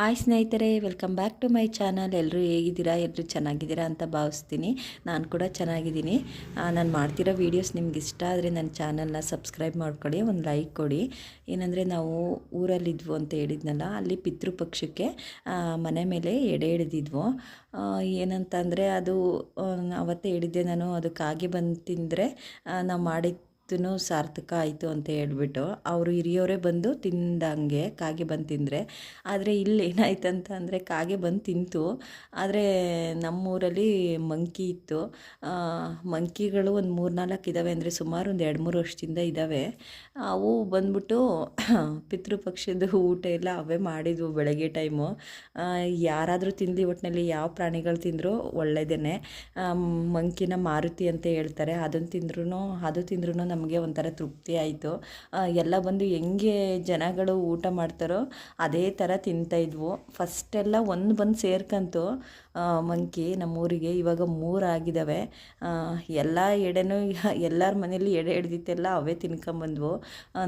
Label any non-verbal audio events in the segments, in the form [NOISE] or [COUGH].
Hi ಸ್ನೇಹಿತರೆ, welcome back to my channel. ಎಲ್ಲರೂ ಹೇಗಿದ್ದೀರಾ? ಎಲ್ಲರೂ ಚೆನ್ನಾಗಿದ್ದೀರಾ ಅಂತ ಭಾವಿಸ್ತೀನಿ. ನಾನು ಕೂಡ ಚೆನ್ನಾಗಿದ್ದೀನಿ. ನಾನು ಮಾಡ್ತಿರೋ ವೀಡಿಯೋಸ್ ನಿಮ್ಗೆ ಇಷ್ಟ ಆದರೆ ನನ್ನ ಚಾನಲ್ನ ಸಬ್ಸ್ಕ್ರೈಬ್ ಮಾಡ್ಕೊಳ್ಳಿ ಒಂದು ಲೈಕ್ ಕೊಡಿ. ಏನಂದರೆ ನಾವು ಊರಲ್ಲಿದ್ವು ಅಂತ ಹೇಳಿದ್ನಲ್ಲ, ಅಲ್ಲಿ ಪಿತೃಪಕ್ಷಕ್ಕೆ ಮನೆ ಮೇಲೆ ಎಡೆ ಹಿಡಿದಿದ್ವು. ಏನಂತಂದರೆ ಅದು ಅವತ್ತೇ ಹೇಳಿದ್ದೆ ನಾನು, ಅದು ಕಾಗೆ ಬಂದು ತಿಂದರೆ ನಾವು ಮಾಡಿದ್ದು ಸಾರ್ಥಕ ಆಯಿತು ಅಂತ ಹೇಳ್ಬಿಟ್ಟು ಅವರು ಹಿರಿಯವರೇ ಬಂದು ತಿಂದಂಗೆ ಕಾಗೆ ಬಂದು ತಿಂದರೆ. ಆದರೆ ಇಲ್ಲಿ ಏನಾಯ್ತಂತ ಅಂದರೆ ಕಾಗೆ ಬಂದು ತಿಂತು. ಆದರೆ ನಮ್ಮೂರಲ್ಲಿ ಮಂಕಿ ಇತ್ತು. ಮಂಕಿಗಳು ಒಂದು ಮೂರು ನಾಲ್ಕು ಇದ್ದಾವೆ ಅಂದರೆ ಸುಮಾರು ಒಂದು ಎರಡು ಮೂರು ವರ್ಷದಿಂದ ಇದ್ದಾವೆ ಅವು ಬಂದ್ಬಿಟ್ಟು ಪಿತೃಪಕ್ಷದ ಊಟ ಎಲ್ಲ ಅವೇ ಮಾಡಿದ್ವು ಬೆಳಗ್ಗೆ ಟೈಮು. ಯಾರಾದರೂ ತಿಂದಲಿ ಒಟ್ಟಿನಲ್ಲಿ ಯಾವ ಪ್ರಾಣಿಗಳು ತಿಂದರೂ ಒಳ್ಳೆಯದೇ ಮಂಕಿನ ಮಾರುತಿ ಅಂತ ಹೇಳ್ತಾರೆ. ಅದನ್ನು ತಿಂದ್ರೂ ಅದು ತಿಂದ್ರೂ ನಮಗೆ ಒಂಥರ ತೃಪ್ತಿ ಆಯಿತು. ಎಲ್ಲ ಬಂದು ಹೆಂಗೆ ಜನಗಳು ಊಟ ಮಾಡ್ತಾರೋ ಅದೇ ಥರ ತಿಂತಾಯಿದ್ವು ಫಸ್ಟೆಲ್ಲ ಒಂದು ಬಂದು ಸೇರ್ಕಂತು ಮಂಕಿ ನಮ್ಮೂರಿಗೆ ಇವಾಗ ಮೂರು ಆಗಿದ್ದಾವೆ ಎಲ್ಲ ಎಡೆನೂ [LAUGHS] ಎಲ್ಲರ ಮನೇಲಿ ಎಡೆ ಹಿಡ್ದಿತ್ತೆಲ್ಲ ಅವೇ ತಿನ್ಕೊಂಬಂದ್ವು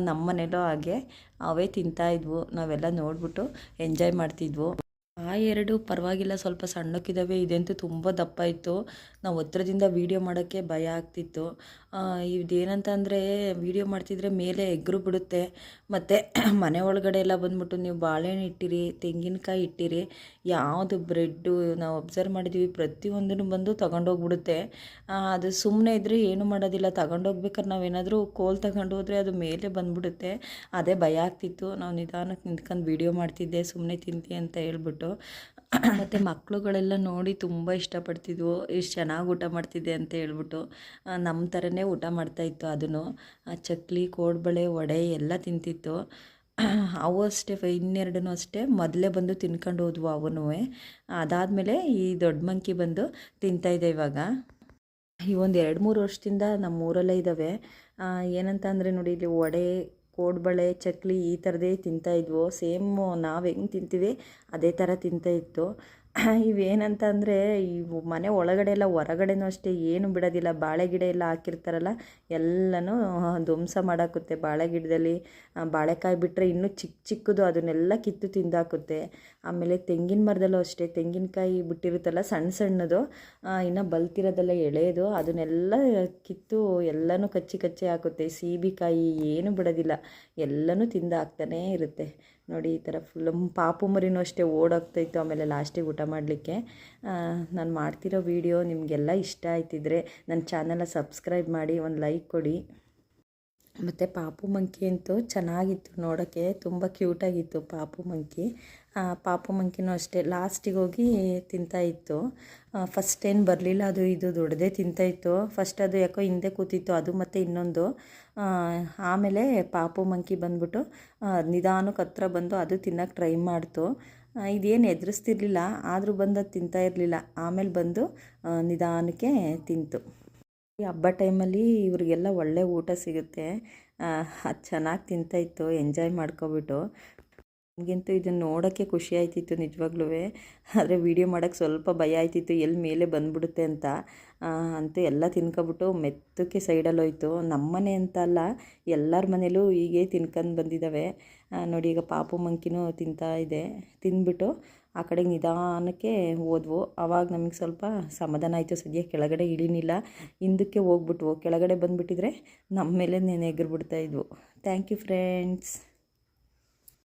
ನಮ್ಮ ಮನೇಲೂ ಹಾಗೆ ಅವೇ ತಿಂತಾಯಿದ್ವು ನಾವೆಲ್ಲ ನೋಡ್ಬಿಟ್ಟು ಎಂಜಾಯ್ ಮಾಡ್ತಿದ್ವು. ಆ ಎರಡು ಪರವಾಗಿಲ್ಲ, ಸ್ವಲ್ಪ ಸಣ್ಣಕ್ಕಿದ್ದಾವೆ ಇದಂತೂ ತುಂಬ ದಪ್ಪ ಇತ್ತು. ನಾವು ಹತ್ರದಿಂದ ವೀಡಿಯೋ ಮಾಡೋಕ್ಕೆ ಭಯ ಆಗ್ತಿತ್ತು. ಇದೇನಂತ ಅಂದರೆ ವೀಡಿಯೋ ಮಾಡ್ತಿದ್ರೆ ಮೇಲೆ ಎಗ್ರು ಬಿಡುತ್ತೆ. ಮತ್ತು [CLEARS THROAT] ಮನೆ ಒಳಗಡೆ ಎಲ್ಲ ಬಂದ್ಬಿಟ್ಟು ನೀವು ಬಾಳೆಹಣ್ಣು ಇಟ್ಟಿರಿ, ತೆಂಗಿನಕಾಯಿ ಇಟ್ಟಿರಿ, ಯಾವುದು ಬ್ರೆಡ್ಡು ನಾವು ಅಬ್ಸರ್ವ್ ಮಾಡಿದ್ದೀವಿ ಪ್ರತಿಯೊಂದನ್ನು ಬಂದು ತೊಗೊಂಡೋಗ್ಬಿಡುತ್ತೆ. ಅದು ಸುಮ್ಮನೆ ಇದ್ದರೆ ಏನು ಮಾಡೋದಿಲ್ಲ, ತಗೊಂಡೋಗ್ಬೇಕಾದ್ರೆ ನಾವೇನಾದರೂ ಕೋಲ್ ತಗೊಂಡು ಹೋದರೆ ಅದು ಮೇಲೆ ಬಂದ್ಬಿಡುತ್ತೆ. ಅದೇ ಭಯ ಆಗ್ತಿತ್ತು. ನಾವು ನಿಧಾನಕ್ಕೆ ನಿಂತ್ಕೊಂಡು ವೀಡಿಯೋ ಮಾಡ್ತಿದ್ದೆ ಸುಮ್ಮನೆ ತಿಂತಿ ಅಂತ ಹೇಳ್ಬಿಟ್ಟು. ಮತ್ತು ಮಕ್ಕಳುಗಳೆಲ್ಲ ನೋಡಿ ತುಂಬ ಇಷ್ಟಪಡ್ತಿದ್ವು. ಇಷ್ಟು ಚೆನ್ನಾಗಿ ಊಟ ಮಾಡ್ತಿದ್ದೆ ಅಂತ ಹೇಳ್ಬಿಟ್ಟು ನಮ್ಮ ಥರನೇ ಊಟ ಮಾಡ್ತಾಯಿತ್ತು ಅದನ್ನು. ಚಕ್ಲಿ, ಕೋಡ್ಬಳೆ, ವಡೆ ಎಲ್ಲ ತಿಂತಿತ್ತು. ಅವು ಅಷ್ಟೇ ಇನ್ನೆರಡೂ ಅಷ್ಟೇ ಮೊದಲೇ ಬಂದು ತಿನ್ಕೊಂಡು ಹೋದ್ವು ಅವನು. ಅದಾದಮೇಲೆ ಈ ದೊಡ್ಡ ಮಂಕಿ ಬಂದು ತಿಂತಾಯಿದೆ ಇವಾಗ. ಈ ಒಂದು ಎರಡು ಮೂರು ವರ್ಷದಿಂದ ನಮ್ಮ ಊರಲ್ಲೇ ಇದ್ದಾವೆ ಏನಂತ ಅಂದರೆ ನೋಡಿ, ಇಲ್ಲಿ ವಡೆ ಕೋಡ್ಬಳೆ ಚಕ್ಲಿ ಈ ಥರದೇ ತಿಂತಾ ಸೇಮ್ ನಾವು ಹೆಂಗೆ ತಿಂತೀವಿ ಅದೇ ಥರ ತಿಂತಾ ಇತ್ತು ಇವೇನಂತ ಅಂದರೆ ಇವು ಮನೆ ಒಳಗಡೆ ಎಲ್ಲ ಹೊರಗಡೆನೂ ಅಷ್ಟೇ, ಏನು ಬಿಡೋದಿಲ್ಲ. ಬಾಳೆ ಗಿಡ ಎಲ್ಲ ಹಾಕಿರ್ತಾರಲ್ಲ, ಎಲ್ಲನೂ ಧ್ವಂಸ ಮಾಡಾಕುತ್ತೆ ಬಾಳೆ ಗಿಡದಲ್ಲಿ. ಬಾಳೆಕಾಯಿ ಬಿಟ್ಟರೆ ಇನ್ನೂ ಚಿಕ್ಕ ಚಿಕ್ಕದು ಅದನ್ನೆಲ್ಲ ಕಿತ್ತು ತಿಂದಾಕುತ್ತೆ. ಆಮೇಲೆ ತೆಂಗಿನ ಮರದಲ್ಲೂ ಅಷ್ಟೇ, ತೆಂಗಿನಕಾಯಿ ಬಿಟ್ಟಿರುತ್ತಲ್ಲ ಸಣ್ಣ ಸಣ್ಣದು ಇನ್ನು ಬಲ್ತಿರೋದೆಲ್ಲ ಎಳೆಯೋದು, ಅದನ್ನೆಲ್ಲ ಕಿತ್ತು ಎಲ್ಲನೂ ಕಚ್ಚಿ ಕಚ್ಚಿ ಹಾಕುತ್ತೆ. ಸೀಬೆಕಾಯಿ ಏನು ಬಿಡೋದಿಲ್ಲ, ಎಲ್ಲನೂ ತಿಂದು ಹಾಕ್ತಾನೇ ಇರುತ್ತೆ. ನೋಡಿ, ಈ ಥರ ಫುಲ್ ಪಾಪು ಮರಿನೂ ಅಷ್ಟೇ ಓಡೋಗ್ತಾಯಿತ್ತು ಆಮೇಲೆ ಲಾಸ್ಟಿಗೆ ಊಟ ಮಾಡಲಿಕ್ಕೆ. ನಾನು ಮಾಡ್ತಿರೋ ವೀಡಿಯೋ ನಿಮಗೆಲ್ಲ ಇಷ್ಟ ಆಯ್ತಿದ್ರೆ ನನ್ನ ಚಾನಲ್ನ ಸಬ್ಸ್ಕ್ರೈಬ್ ಮಾಡಿ, ಒಂದು ಲೈಕ್ ಕೊಡಿ. ಮತ್ತು ಪಾಪು ಮಂಕಿ ಅಂತೂ ಚೆನ್ನಾಗಿತ್ತು ನೋಡೋಕ್ಕೆ, ತುಂಬ ಕ್ಯೂಟಾಗಿತ್ತು ಪಾಪು ಮಂಕಿ. ಪಾಪು ಮಂಕಿನೂ ಅಷ್ಟೇ, ಲಾಸ್ಟಿಗೆ ಹೋಗಿ ತಿಂತಾ ಇತ್ತು. ಫಸ್ಟ್ ಏನು ಬರಲಿಲ್ಲ, ಅದು ಇದು ದೊಡ್ಡದೇ ತಿಂತಾ ಇತ್ತು. ಫಸ್ಟ್ ಅದು ಯಾಕೋ ಹಿಂದೆ ಕೂತಿತ್ತು, ಅದು ಮತ್ತು ಇನ್ನೊಂದು. ಆಮೇಲೆ ಪಾಪು ಮಂಕಿ ಬಂದ್ಬಿಟ್ಟು ನಿಧಾನಕ್ಕೆ ಹತ್ರ ಬಂದು ಅದು ತಿನ್ನೋಕೆ ಟ್ರೈ ಮಾಡ್ತು. ಇದೇನು ಎದುರಿಸ್ತಿರ್ಲಿಲ್ಲ, ಆದರೂ ಬಂದು ಅದು ತಿಂತಾ ಇರಲಿಲ್ಲ. ಆಮೇಲೆ ಬಂದು ನಿಧಾನಕ್ಕೆ ತಿಂತು. ಈ ಹಬ್ಬ ಟೈಮಲ್ಲಿ ಇವರಿಗೆಲ್ಲ ಒಳ್ಳೆ ಊಟ ಸಿಗುತ್ತೆ. ಅದು ಚೆನ್ನಾಗಿ ತಿಂತಾಯಿತ್ತು ಎಂಜಾಯ್ ಮಾಡ್ಕೊಬಿಟ್ಟು. ನಮಗಂತೂ ಇದನ್ನು ನೋಡೋಕ್ಕೆ ಖುಷಿ ಆಯ್ತಿತ್ತು ನಿಜವಾಗ್ಲೂ. ಆದರೆ ವೀಡಿಯೋ ಮಾಡೋಕ್ಕೆ ಸ್ವಲ್ಪ ಭಯ ಆಯ್ತಿತ್ತು ಎಲ್ಲಿ ಮೇಲೆ ಬಂದ್ಬಿಡುತ್ತೆ ಅಂತ. ಅಂತೂ ಎಲ್ಲ ತಿನ್ಕೊಬಿಟ್ಟು ಮೆತ್ತಕ್ಕೆ ಸೈಡಲ್ಲಿ ಹೋಯ್ತು. ನಮ್ಮನೆ ಅಂತ ಅಲ್ಲ, ಎಲ್ಲರ ಮನೇಲೂ ಹೀಗೆ ತಿನ್ಕೊಂಡು ಬಂದಿದ್ದಾವೆ ನೋಡಿ ಈಗ ಪಾಪು ಮಂಕಿನೂ ತಿಂತಾ ಇದೆ. ತಿಂದ್ಬಿಟ್ಟು ಆ ಕಡೆಗೆ ನಿಧಾನಕ್ಕೆ ಹೋದ್ವು. ಆವಾಗ ನಮಗೆ ಸ್ವಲ್ಪ ಸಮಾಧಾನ ಆಯಿತು. ಸದ್ಯ ಕೆಳಗಡೆ ಇಳಿನಿಲ್ಲ. ಹಿಂದಕ್ಕೆ ಹೋಗ್ಬಿಟ್ವು. ಕೆಳಗಡೆ ಬಂದುಬಿಟ್ಟಿದ್ರೆ ನಮ್ಮ ಮೇಲೆ ನೆನೆ ಎಗರ್ಬಿಡ್ತಾ ಇದ್ವು. Thank you friends